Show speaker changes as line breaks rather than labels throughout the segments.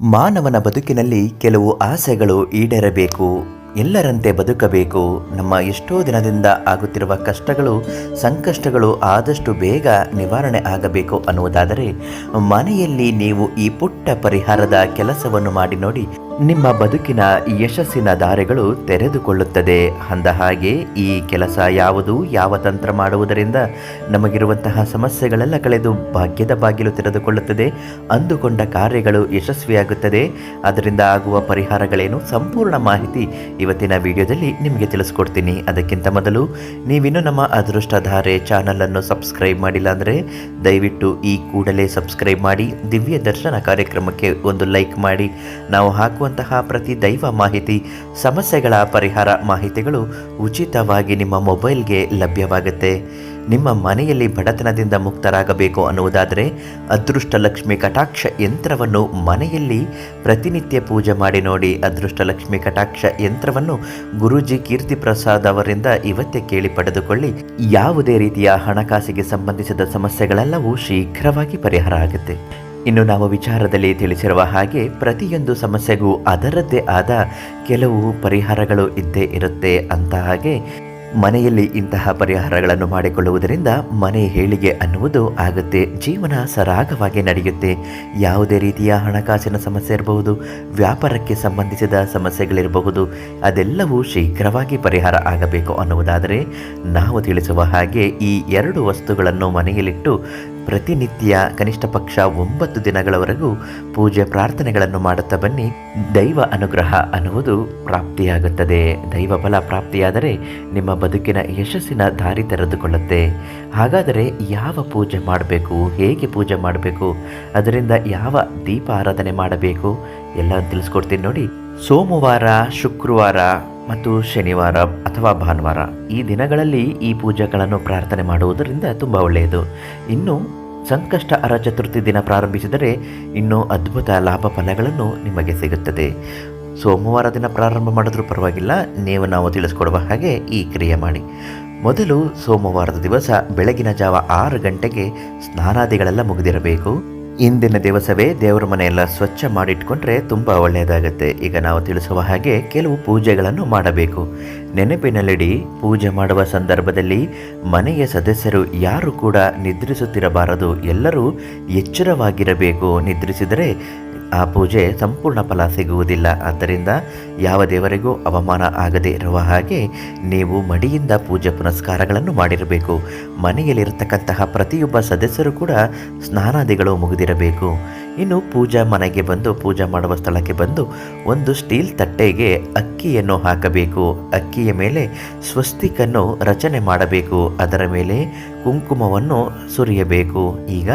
ಮಾನವನ ಬದುಕಿನಲ್ಲಿ ಕೆಲವು ಆಸೆಗಳು ಈಡೇರಬೇಕು, ಎಲ್ಲರಂತೆ ಬದುಕಬೇಕು. ನಮ್ಮ ಎಷ್ಟೋ ದಿನದಿಂದ ಆಗುತ್ತಿರುವ ಕಷ್ಟಗಳು, ಸಂಕಷ್ಟಗಳು ಆದಷ್ಟು ಬೇಗ ನಿವಾರಣೆ ಆಗಬೇಕು ಅನ್ನುವುದಾದರೆ ಮನೆಯಲ್ಲಿ ನೀವು ಈ ಪುಟ್ಟ ಪರಿಹಾರದ ಕೆಲಸವನ್ನು ಮಾಡಿ ನೋಡಿ ನಿಮ್ಮ ಬದುಕಿನ ಯಶಸ್ಸಿನ ದಾರೆಗಳು ತೆರೆದುಕೊಳ್ಳುತ್ತದೆ. ಅಂದ ಹಾಗೆ ಈ ಕೆಲಸ ಯಾವುದು, ಯಾವ ತಂತ್ರ ಮಾಡುವುದರಿಂದ ನಮಗಿರುವಂತಹ ಸಮಸ್ಯೆಗಳೆಲ್ಲ ಕಳೆದು ಭಾಗ್ಯದ ಬಾಗಿಲು ತೆರೆದುಕೊಳ್ಳುತ್ತದೆ. ಅಂದುಕೊಂಡ ಕಾರ್ಯಗಳು ಯಶಸ್ವಿಯಾಗುತ್ತದೆ. ಅದರಿಂದ ಆಗುವ ಪರಿಹಾರಗಳೇನು? ಸಂಪೂರ್ಣ ಮಾಹಿತಿ ಇವತ್ತಿನ ವಿಡಿಯೋದಲ್ಲಿ ನಿಮಗೆ ತಿಳಿಸ್ಕೊಡ್ತೀನಿ. ಅದಕ್ಕಿಂತ ಮೊದಲು ನೀವಿನ್ನೂ ನಮ್ಮ ಅದೃಷ್ಟಧಾರೆ ಚಾನಲನ್ನು ಸಬ್ಸ್ಕ್ರೈಬ್ ಮಾಡಿಲ್ಲ ಅಂದರೆ ದಯವಿಟ್ಟು ಈ ಕೂಡಲೇ ಸಬ್ಸ್ಕ್ರೈಬ್ ಮಾಡಿ, ದಿವ್ಯ ದರ್ಶನ ಕಾರ್ಯಕ್ರಮಕ್ಕೆ ಒಂದು ಲೈಕ್ ಮಾಡಿ. ನಾವು ಹಾಕುವಂತಹ ಪ್ರತಿ ದೈವ ಮಾಹಿತಿ, ಸಮಸ್ಯೆಗಳ ಪರಿಹಾರ ಮಾಹಿತಿಗಳು ಉಚಿತವಾಗಿ ನಿಮ್ಮ ಮೊಬೈಲ್ಗೆ ಲಭ್ಯವಾಗುತ್ತೆ. ನಿಮ್ಮ ಮನೆಯಲ್ಲಿ ಬಡತನದಿಂದ ಮುಕ್ತರಾಗಬೇಕು ಅನ್ನುವುದಾದರೆ ಅದೃಷ್ಟ ಲಕ್ಷ್ಮಿ ಕಟಾಕ್ಷ ಯಂತ್ರವನ್ನು ಮನೆಯಲ್ಲಿ ಪ್ರತಿನಿತ್ಯ ಪೂಜೆ ಮಾಡಿ ನೋಡಿ ಅದೃಷ್ಟ ಲಕ್ಷ್ಮಿ ಕಟಾಕ್ಷ ಯಂತ್ರವನ್ನು ಗುರೂಜಿ ಕೀರ್ತಿ ಪ್ರಸಾದ್ ಅವರಿಂದ ಇವತ್ತೇ ಕೇಳಿ ಪಡೆದುಕೊಳ್ಳಿ. ಯಾವುದೇ ರೀತಿಯ ಹಣಕಾಸಿಗೆ ಸಂಬಂಧಿಸಿದ ಸಮಸ್ಯೆಗಳೆಲ್ಲವೂ ಶೀಘ್ರವಾಗಿ ಪರಿಹಾರ ಆಗುತ್ತೆ. ಇನ್ನು ನಾವು ವಿಚಾರದಲ್ಲಿ ತಿಳಿಸಿರುವ ಹಾಗೆ ಪ್ರತಿಯೊಂದು ಸಮಸ್ಯೆಗೂ ಅದರದ್ದೇ ಆದ ಕೆಲವು ಪರಿಹಾರಗಳು ಇದ್ದೇ ಇರುತ್ತೆ ಅಂತ ಹಾಗೆ ಮನೆಯಲ್ಲಿ ಇಂತಹ ಪರಿಹಾರಗಳನ್ನು ಮಾಡಿಕೊಳ್ಳುವುದರಿಂದ ಮನೆ ಹೇಳಿಗೆ ಅನ್ನುವುದು ಆಗುತ್ತೆ. ಜೀವನ ಸರಾಗವಾಗಿ ನಡೆಯುತ್ತೆ. ಯಾವುದೇ ರೀತಿಯ ಹಣಕಾಸಿನ ಸಮಸ್ಯೆ ಇರಬಹುದು, ವ್ಯಾಪಾರಕ್ಕೆ ಸಂಬಂಧಿಸಿದ ಸಮಸ್ಯೆಗಳಿರಬಹುದು, ಅದೆಲ್ಲವೂ ಶೀಘ್ರವಾಗಿ ಪರಿಹಾರ ಆಗಬೇಕು ಅನ್ನುವುದಾದರೆ ನಾವು ತಿಳಿಸುವ ಹಾಗೆ ಈ ಎರಡು ವಸ್ತುಗಳನ್ನು ಮನೆಯಲ್ಲಿಟ್ಟು ಪ್ರತಿನಿತ್ಯ ಕನಿಷ್ಠ ಪಕ್ಷ ಒಂಬತ್ತು ದಿನಗಳವರೆಗೂ ಪೂಜೆ ಪ್ರಾರ್ಥನೆಗಳನ್ನು ಮಾಡುತ್ತಾ ಬನ್ನಿ. ದೈವ ಅನುಗ್ರಹ ಅನ್ನುವುದು ಪ್ರಾಪ್ತಿಯಾಗುತ್ತದೆ. ದೈವ ಬಲ ಪ್ರಾಪ್ತಿಯಾದರೆ ನಿಮ್ಮ ಬದುಕಿನ ಯಶಸ್ಸಿನ ದಾರಿ ತೆರೆದುಕೊಳ್ಳುತ್ತೆ. ಹಾಗಾದರೆ ಯಾವ ಪೂಜೆ ಮಾಡಬೇಕು? ಹೇಗೆ ಪೂಜೆ ಮಾಡಬೇಕು? ಅದರಿಂದ ಯಾವ ದೀಪ ಆರಾಧನೆ ಮಾಡಬೇಕು? ಎಲ್ಲ ತಿಳಿಸ್ಕೊಡ್ತೀನಿ ನೋಡಿ. ಸೋಮವಾರ, ಶುಕ್ರವಾರ ಮತ್ತು ಶನಿವಾರ ಅಥವಾ ಭಾನುವಾರ ಈ ದಿನಗಳಲ್ಲಿ ಈ ಪೂಜೆಗಳನ್ನು ಪ್ರಾರ್ಥನೆ ಮಾಡುವುದರಿಂದ ತುಂಬ ಒಳ್ಳೆಯದು. ಇನ್ನು ಸಂಕಷ್ಟ ಅರ ಚತುರ್ಥಿ ದಿನ ಪ್ರಾರಂಭಿಸಿದರೆ ಇನ್ನೂ ಅದ್ಭುತ ಲಾಭ ಫಲಗಳನ್ನು ನಿಮಗೆ ಸಿಗುತ್ತದೆ. ಸೋಮವಾರ ದಿನ ಪ್ರಾರಂಭ ಮಾಡಿದ್ರೂ ಪರವಾಗಿಲ್ಲ, ನೀವು ನಾವು ತಿಳಿಸ್ಕೊಡುವ ಹಾಗೆ ಈ ಕ್ರಿಯೆ ಮಾಡಿ. ಮೊದಲು ಸೋಮವಾರದ ದಿವಸ ಬೆಳಗಿನ ಜಾವ ಆರು ಗಂಟೆಗೆ ಸ್ನಾನಾದಿಗಳೆಲ್ಲ ಮುಗಿದಿರಬೇಕು. ಇಂದಿನ ದಿವಸವೇ ದೇವರ ಮನೆಯೆಲ್ಲ ಸ್ವಚ್ಛ ಮಾಡಿಟ್ಕೊಂಡ್ರೆ ತುಂಬ ಒಳ್ಳೆಯದಾಗುತ್ತೆ. ಈಗ ನಾವು ತಿಳಿಸುವ ಹಾಗೆ ಕೆಲವು ಪೂಜೆಗಳನ್ನು ಮಾಡಬೇಕು. ನೆನಪಿನಲ್ಲಿಡಿ, ಪೂಜೆ ಮಾಡುವ ಸಂದರ್ಭದಲ್ಲಿ ಮನೆಯ ಸದಸ್ಯರು ಯಾರು ಕೂಡ ನಿದ್ರಿಸುತ್ತಿರಬಾರದು, ಎಲ್ಲರೂ ಎಚ್ಚರವಾಗಿರಬೇಕು. ನಿದ್ರಿಸಿದರೆ ಆ ಪೂಜೆ ಸಂಪೂರ್ಣ ಫಲ ಸಿಗುವುದಿಲ್ಲ. ಆದ್ದರಿಂದ ಯಾವ ದೇವರಿಗೂ ಅವಮಾನ ಆಗದೇ ಇರುವ ಹಾಗೆ ನೀವು ಮಡಿಯಿಂದ ಪೂಜೆ ಪುನಸ್ಕಾರಗಳನ್ನು ಮಾಡಿರಬೇಕು. ಮನೆಯಲ್ಲಿರತಕ್ಕಂತಹ ಪ್ರತಿಯೊಬ್ಬ ಸದಸ್ಯರು ಕೂಡ ಸ್ನಾನಾದಿಗಳು ಮುಗಿದಿರಬೇಕು. ಇನ್ನು ಪೂಜಾ ಮನೆಗೆ ಬಂದು, ಪೂಜೆ ಮಾಡುವ ಸ್ಥಳಕ್ಕೆ ಬಂದು ಒಂದು ಸ್ಟೀಲ್ ತಟ್ಟೆಗೆ ಅಕ್ಕಿಯನ್ನು ಹಾಕಬೇಕು. ಅಕ್ಕಿಯ ಮೇಲೆ ಸ್ವಸ್ತಿಕನ್ನು ರಚನೆ ಮಾಡಬೇಕು. ಅದರ ಮೇಲೆ ಕುಂಕುಮವನ್ನು ಸುರಿಯಬೇಕು. ಈಗ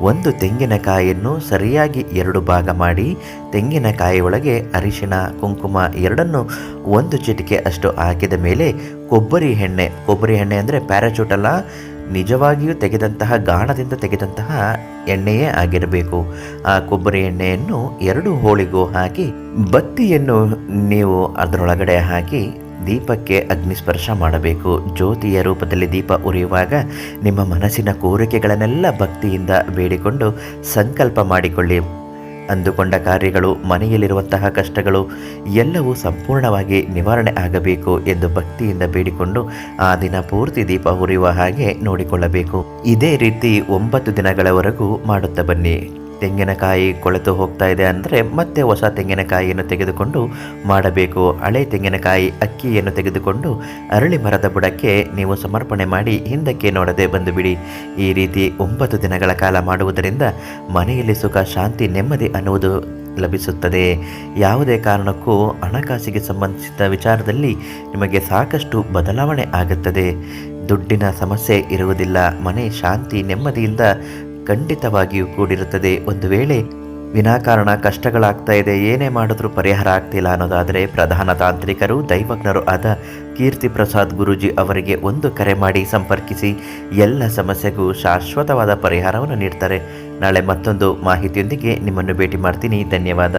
ಒಂದು ತೆಂಗಿನಕಾಯಿಯನ್ನು ಸರಿಯಾಗಿ ಎರಡು ಭಾಗ ಮಾಡಿ, ತೆಂಗಿನಕಾಯಿಯೊಳಗೆ ಅರಿಶಿನ ಕುಂಕುಮ ಎರಡನ್ನು ಒಂದು ಚಿಟಿಕೆ ಅಷ್ಟು ಹಾಕಿದ ಮೇಲೆ ಕೊಬ್ಬರಿ ಎಣ್ಣೆ ಕೊಬ್ಬರಿ ಎಣ್ಣೆ ಅಂದರೆ ಪ್ಯಾರಾಚೂಟ್ ಅಲ್ಲ ನಿಜವಾಗಿಯೂ ತೆಗೆದಂತಹ ಗಾಣದಿಂದ ತೆಗೆದಂತಹ ಎಣ್ಣೆಯೇ ಆಗಿರಬೇಕು. ಆ ಕೊಬ್ಬರಿ ಎಣ್ಣೆಯನ್ನು ಎರಡು ಹೋಳಿಗೂ ಹಾಕಿ, ಬತ್ತಿಯನ್ನು ನೀವು ಅದರೊಳಗಡೆ ಹಾಕಿ ದೀಪಕ್ಕೆ ಅಗ್ನಿಸ್ಪರ್ಶ ಮಾಡಬೇಕು. ಜ್ಯೋತಿಯ ರೂಪದಲ್ಲಿ ದೀಪ ಉರಿಯುವಾಗ ನಿಮ್ಮ ಮನಸ್ಸಿನ ಕೋರಿಕೆಗಳನ್ನೆಲ್ಲ ಭಕ್ತಿಯಿಂದ ಬೇಡಿಕೊಂಡು ಸಂಕಲ್ಪ ಮಾಡಿಕೊಳ್ಳಿ. ಅಂದುಕೊಂಡ ಕಾರ್ಯಗಳು, ಮನೆಯಲ್ಲಿರುವಂತಹ ಕಷ್ಟಗಳು ಎಲ್ಲವೂ ಸಂಪೂರ್ಣವಾಗಿ ನಿವಾರಣೆ ಆಗಬೇಕು ಎಂದು ಭಕ್ತಿಯಿಂದ ಬೇಡಿಕೊಂಡು ಆ ದಿನ ಪೂರ್ತಿ ದೀಪ ಉರಿಯುವ ಹಾಗೆ ನೋಡಿಕೊಳ್ಳಬೇಕು. ಇದೇ ರೀತಿ ಒಂಬತ್ತು ದಿನಗಳವರೆಗೂ ಮಾಡುತ್ತಾ ಬನ್ನಿ. ತೆಂಗಿನಕಾಯಿ ಕೊಳೆತು ಹೋಗ್ತಾ ಇದೆ ಅಂದರೆ ಮತ್ತೆ ಹೊಸ ತೆಂಗಿನಕಾಯಿಯನ್ನು ತೆಗೆದುಕೊಂಡು ಮಾಡಬೇಕು. ಹಳೆ ತೆಂಗಿನಕಾಯಿ ಅಕ್ಕಿಯನ್ನು ತೆಗೆದುಕೊಂಡು ಅರಳಿ ಮರದ ಬುಡಕ್ಕೆ ನೀವು ಸಮರ್ಪಣೆ ಮಾಡಿ ಹಿಂದಕ್ಕೆ ನೋಡದೆ ಬಂದು ಬಿಡಿ ಈ ರೀತಿ ಒಂಬತ್ತು ದಿನಗಳ ಕಾಲ ಮಾಡುವುದರಿಂದ ಮನೆಯಲ್ಲಿ ಸುಖ, ಶಾಂತಿ, ನೆಮ್ಮದಿ ಅನ್ನುವುದು ಲಭಿಸುತ್ತದೆ. ಯಾವುದೇ ಕಾರಣಕ್ಕೂ ಹಣಕಾಸಿಗೆ ಸಂಬಂಧಿಸಿದ ವಿಚಾರದಲ್ಲಿ ನಿಮಗೆ ಸಾಕಷ್ಟು ಬದಲಾವಣೆ ಆಗುತ್ತದೆ. ದುಡ್ಡಿನ ಸಮಸ್ಯೆ ಇರುವುದಿಲ್ಲ. ಮನೆ ಶಾಂತಿ, ನೆಮ್ಮದಿಯಿಂದ ಖಂಡಿತವಾಗಿಯೂ ಕೂಡಿರುತ್ತದೆ. ಒಂದು ವೇಳೆ ವಿನಾಕಾರಣ ಕಷ್ಟಗಳಾಗ್ತಾ ಇದೆ, ಏನೇ ಮಾಡಿದ್ರೂ ಪರಿಹಾರ ಆಗ್ತಿಲ್ಲ ಅನ್ನೋದಾದರೆ ಪ್ರಧಾನ ತಾಂತ್ರಿಕರು, ದೈವಜ್ಞರು ಆದ ಕೀರ್ತಿ ಪ್ರಸಾದ್ ಗುರೂಜಿ ಅವರಿಗೆ ಒಂದು ಕರೆ ಮಾಡಿ ಸಂಪರ್ಕಿಸಿ ಎಲ್ಲ ಸಮಸ್ಯೆಗೂ ಶಾಶ್ವತವಾದ ಪರಿಹಾರವನ್ನು ನೀಡ್ತಾರೆ. ನಾಳೆ ಮತ್ತೊಂದು ಮಾಹಿತಿಯೊಂದಿಗೆ ನಿಮ್ಮನ್ನು ಭೇಟಿ ಮಾಡ್ತೀನಿ. ಧನ್ಯವಾದ.